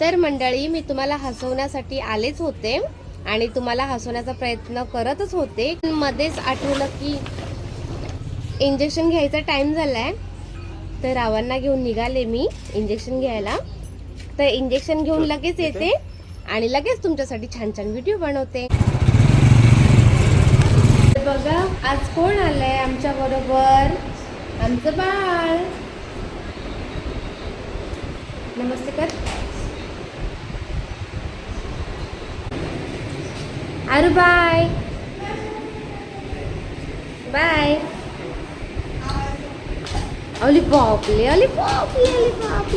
तर मंडळी मी तुम्हाला हसवण्यासाठी आलेच होते आणि तुम्हाला हसवण्याचा प्रयत्न करतच होते. मध्येच आठवलं की इंजेक्शन घ्यायचा टाइम झालाय. तर रावांना घेऊन निघाले मी इंजेक्शन घ्यायला. तर इंजेक्शन घेऊन लगेच येते आणि लगेच तुमच्यासाठी छान छान व्हिडिओ बनवते. बघा आज कोण आलंय आमच्या बरोबर? आमचं बाळ. नमस्ते कर. अरे बाय बाय अली बापले अली बापले अली बापले